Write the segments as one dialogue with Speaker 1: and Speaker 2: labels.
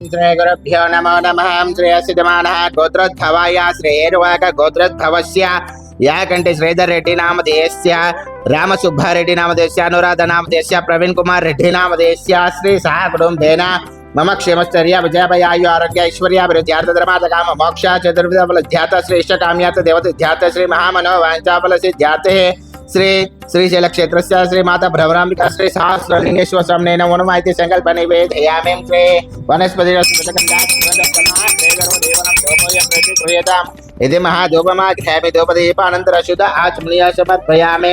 Speaker 1: श्रीगुरुभ्यो नमो नमः श्रेयसिद्धमानः गोत्रोद्भवाय श्रेयेर्वाक गोत्रोद्भवस्य या कंटे श्रीधर रेड्डी नामधेयस्य रामसुब्बारेड्डी नामधेयस्य अनुराधा नामधेयस्य प्रवीण कुमार रेड्डी नामधेयस्य श्री सह कुटुम्बेन। मम क्षेमश्चर्य विजयभयायु आरोग्य ऐश्वर्याभिवृद्ध्यार्थ धर्मादकाम मोक्ष चतुर्विध फलध्यात श्रेष्ठ काम्यात देवत ध्यात श्री महामनो वांछाफल सिद्ध्याते శ్రీ శ్రీశైల క్షేత్రస్య శ్రీమాత భ్రమరాంబిక శ్రీ సహస్రలింగేశ్వర స్వామినేన వనమాయితి సంకల్ప నివేదయామిం శ్రీ వనస్పతి ఇది మహాధూపమాఘ్యామి ధూపదీపానంతర శుద్ధ ఆచమనీయ సమర్పయామి.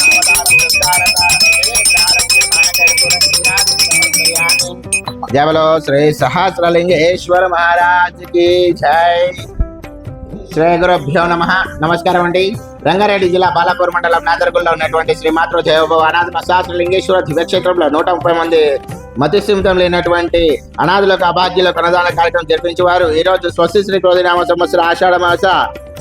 Speaker 1: జయ బలో శ్రీ సహస్రలింగేశ్వర మహారాజ్కి జై. శ్రీ గురుభ్యో నమ. నమస్కారం అండి. రంగారెడ్డి జిల్లా బాలాపూర్ మండలం నాదర్గుల్లో ఉన్నటువంటి శ్రీ మాతృ జయోభవ అనాథ సహస్రలింగేశ్వర దివ్యక్షేత్రంలో నూట ముప్పై మంది మతిస్థిమితం లేనటువంటి అనాథులకు అభాగ్యులకు అనదాన కార్యక్రమం జరిపించేవారు. ఈరోజు స్వస్తి శ్రీ క్రోధినామ సంవత్సర ఆషాఢ మాస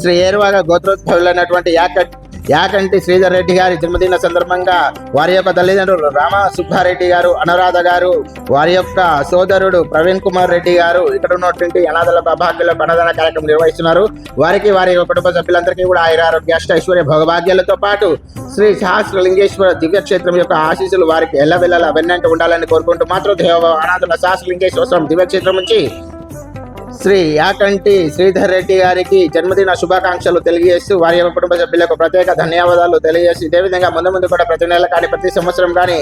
Speaker 1: శ్రీ ఏరువాగ గోత్రోద్భవులైనటువంటి యాకట్ యాకంటి శ్రీధర్ రెడ్డి గారి జన్మదిన సందర్భంగా వారి యొక్క తల్లిదండ్రులు రామ సుబ్బారెడ్డి గారు అనురాధ గారు వారి యొక్క సోదరుడు ప్రవీణ్ కుమార్ రెడ్డి గారు ఇక్కడ ఉన్నటువంటి అనాథల అభాగ్యులకు అన్నదాన కార్యక్రమం నిర్వహిస్తున్నారు. వారికి వారి యొక్క కుటుంబ సభ్యులందరికీ కూడా ఆయుర ఆరోగ్య అష్ట ఐశ్వర్య భోగభాగ్యాలతో పాటు శ్రీ సహస్రలింగేశ్వర దివ్యక్షేత్రం యొక్క ఆశీస్సులు వారికి ఎల్లవెల్లలా వెన్నంట ఉండాలని కోరుకుంటూ మాత్రం దేవ అనాథుల సహస్రలింగేశ్వర స్వామి దివ్యక్షేత్రం నుంచి శ్రీ యాకంటి శ్రీధర్ రెడ్డి గారికి జన్మదిన శుభాకాంక్షలు తెలియజేస్తూ వారి యొక్క కుటుంబ సభ్యులకు ప్రత్యేక ధన్యవాదాలు తెలియజేసి ఇదేవిధంగా ముందు ముందు కూడా ప్రతి నెల కానీ ప్రతి సంవత్సరం కానీ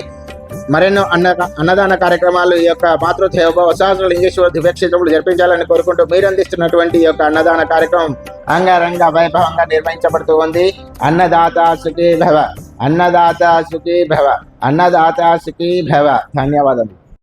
Speaker 1: మరెన్నో అన్న అన్నదాన కార్యక్రమాలు ఈ యొక్క మాతృదేవ సహస్ర లింగేశ్వర దివ్యక్షేత్రంలో జరిపించాలని కోరుకుంటూ మీరు అందిస్తున్నటువంటి ఈ యొక్క అన్నదాన కార్యక్రమం అంగరంగ వైభవంగా నిర్వహించబడుతూ ఉంది. అన్నదాత సుఖీ భవ అన్నదాత సుఖీ భవ అన్నదాత సుఖీ భవ ధన్యవాదాలు